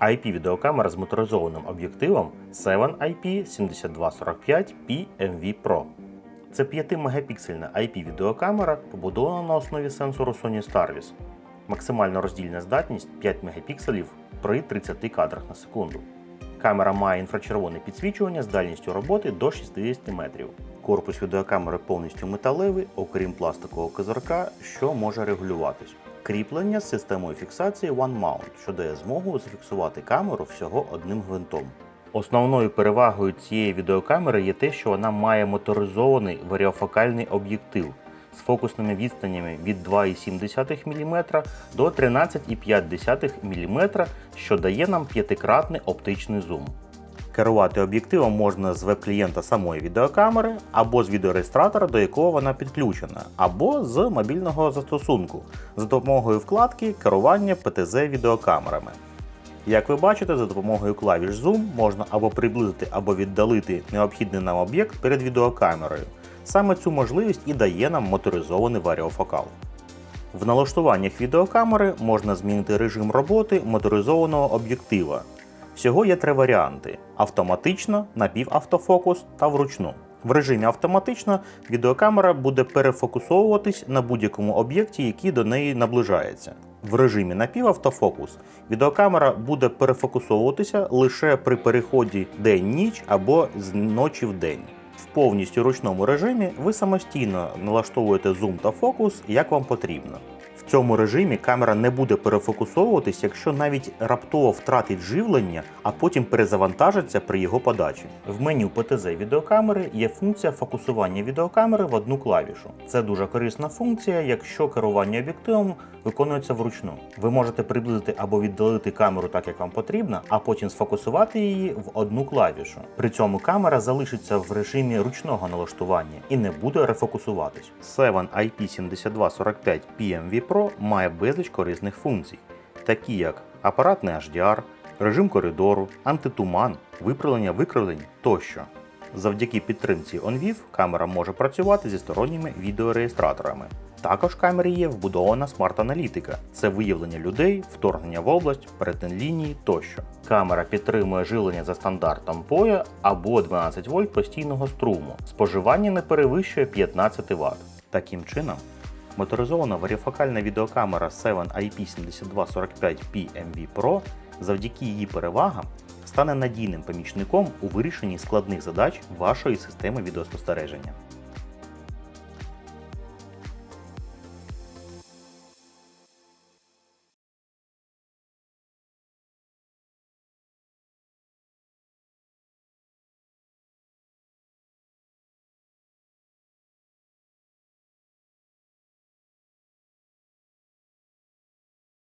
IP-відеокамера з моторизованим об'єктивом 7IP7245 PMV Pro. Це 5-мегапіксельна IP-відеокамера, побудована на основі сенсору Sony Starvis. Максимальна роздільна здатність 5 мегапікселів при 30 кадрах на секунду. Камера має інфрачервоне підсвічування з дальністю роботи до 60 метрів. Корпус відеокамери повністю металевий, окрім пластикового козирка, що може регулюватись. Кріплення з системою фіксації One Mount, що дає змогу зафіксувати камеру всього одним гвинтом. Основною перевагою цієї відеокамери є те, що вона має моторизований варіофокальний об'єктив з фокусними відстанями від 2,7 мм до 13,5 мм, що дає нам п'ятикратний оптичний зум. Керувати об'єктивом можна з веб-клієнта самої відеокамери, або з відеореєстратора, до якого вона підключена, або з мобільного застосунку за допомогою вкладки керування ПТЗ відеокамерами. Як ви бачите, за допомогою клавіш Zoom можна або приблизити, або віддалити необхідний нам об'єкт перед відеокамерою. Саме цю можливість і дає нам моторизований варіофокал. В налаштуваннях відеокамери можна змінити режим роботи моторизованого об'єктива. Всього є три варіанти: автоматично, напівавтофокус та вручну. В режимі автоматично відеокамера буде перефокусовуватись на будь-якому об'єкті, який до неї наближається. В режимі напівавтофокус відеокамера буде перефокусовуватися лише при переході день-ніч або з ночі в день. В повністю ручному режимі ви самостійно налаштовуєте зум та фокус, як вам потрібно. Цьому режимі камера не буде перефокусовуватись, якщо навіть раптово втратить живлення, а потім перезавантажиться при його подачі. В меню ПТЗ відеокамери є функція фокусування відеокамери в одну клавішу. Це дуже корисна функція, якщо керування об'єктивом виконується вручну. Ви можете приблизити або віддалити камеру так, як вам потрібно, а потім сфокусувати її в одну клавішу. При цьому камера залишиться в режимі ручного налаштування і не буде рефокусуватись. 7 IP7245 PMV Pro має безліч корисних функцій, такі як апаратний HDR, режим коридору, антитуман, виправлення викривлень тощо. Завдяки підтримці OnVIV камера може працювати зі сторонніми відеореєстраторами. Також в камері є вбудована смарт-аналітика. Це виявлення людей, вторгнення в область, перетин лінії тощо. Камера підтримує живлення за стандартом POE або 12 вольт постійного струму. Споживання не перевищує 15 Вт. Таким чином, моторизована варіфокальна відеокамера 7 IP7245 PMV Pro завдяки її перевагам стане надійним помічником у вирішенні складних задач вашої системи відеоспостереження.